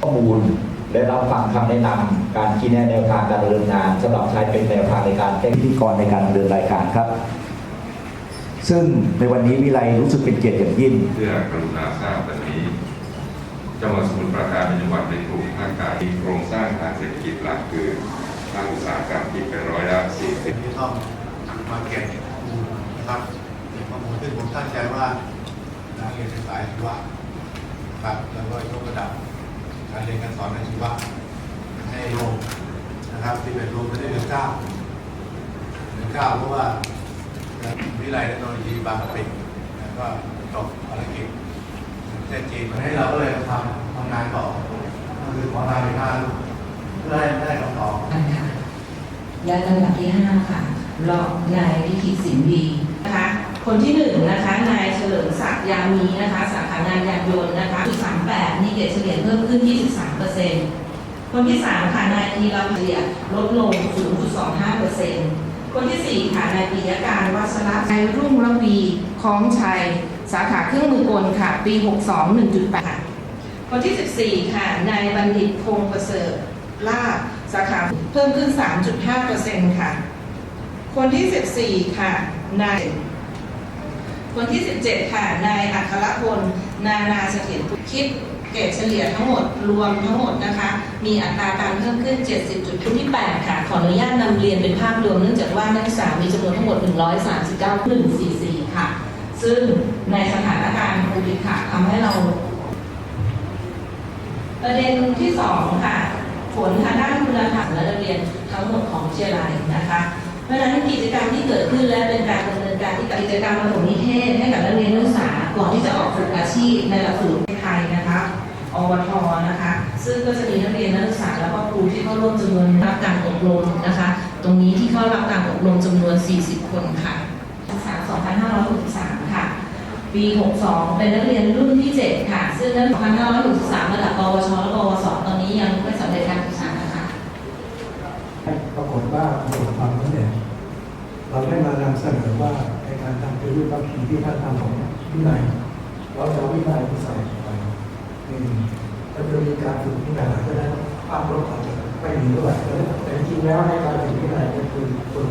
ข้อมูลและรับฟังคำแนะนำการชี้แนะแนวทางการดำเนินงานสำหรับใช้เป็นแนวทางในการแก้พิธีกรในการดำเนินรายการครับ ซึ่งในวันนี้วิไลรู้สึกเป็นเกียรติอย่างยิ่งเพื่อกรุณาทราบวันนี้จังหวัดสมุทรปราการเป็นจังหวัดในกลุ่มภาคกลางมีโครงสร้างทางเศรษฐกิจหลักคือภาคอุตสาหกรรมที่เป็นร้อยละสี่สิบที่ต้องมาเก็บข้อมูลนะครับเก็บข้อมูลซึ่งผมตั้งใจว่านักเรียนในสายชีวะครับแล้วก็ยกระดับกา รียนการสอนในชีวะให้ลงนะครับที่เป็นลงไม่ได้เดือนเก้าเดือนเก้าเพราะว่าวิทยาลัยเทคโนโลยีบางปิแล้วก็จบภารกิจประเทศจีนวันนี้เราก็เลยทำทำงานต่อก็คือขอทางไปทานเพื่อให้ได้คำตอบค่ะและลำดับที่5ค่ะรองนายลิขิตสินดีนะคะคนที่1นะคะนายเฉลิมศักดิ์ยามีนะคะ สาขางานยานยนต์นะคะ เฉลี่ยเพิ่มขึ้น 23เปอร์เซ็นต์คนที่ 3 ค่ะนายธีรเฉลี่ยลดลง 0.25เปอร์เซ็นต์คนที่ 4 ค่ะนายปิยการวัชระนายรุ่งระวีคล้องชัย สาขาเครื่องมือกลค่ะ ปี 62 1.8ค่ะคนที่ 14 ค่ะนายบัณฑิตพงศ์ประเสริฐลาภสาขาเพิ่มขึ้น 3.5%ค่ะ คนที่ 14 ค่ะนายคนที่ 17 ค่ะ นายอัครพล นานาเสถียรคิด เกรดเฉลี่ยทั้งหมดรวมทั้งหมดนะคะ มีอัตราการเพิ่มขึ้น 70จุดที่8ค่ะ ขออนุญาตนำเรียนเป็นภาพรวมเนื่องจากว่านักศึกษามีจำนวนทั้งหมด 139 144 ค่ะ ซึ่งในสถานการณ์โควิดค่ะทำให้เรา ประเด็นที่สองค่ะ ผลทางด้านคุณธรรมและนักเรียนทั้งหมดของวิทยาลัยนะคะเพราะฉะนั้นกิจกรรมที่เกิดขึ้นและเป็นการดำเนินการที่กิจกรรมประถมนิเทศให้กับนักเรียนนักศึกษาก่อนที่จะออกฝึกอาชีพในหลักสูตรไทย อวทนะคะ ซึ่งก็จะมีนักเรียนนักศึกษาแล้วก็ครูที่เข้าร่วมจำนวนรับการอบรมนะคะ ตรงนี้ที่เข้ารับการอบรมจำนวน 40 คนค่ะศึกษา2563 ค่ะ ปี 62 เป็นนักเรียนรุ่นที่ 7 ค่ะ ซึ่งนัก2563ระดับปวชและปวสตอนนี้ยังไม่สำเร็จการศึกษานะคะปรากฏว่าประสบความสำเร็จเราได้มานำเสนอว่าในการทำเป็นรูปแบบที่ท่านทำของวินัยเราจะวินัยที่ใส่ลงไปอื มันจะมีการฝึกวินัยเพราะฉะนั้นภาพรบอาจจะไม่ดีเท่าไหร่แต่จริงๆแล้วในการฝึกวินัยก็คือคน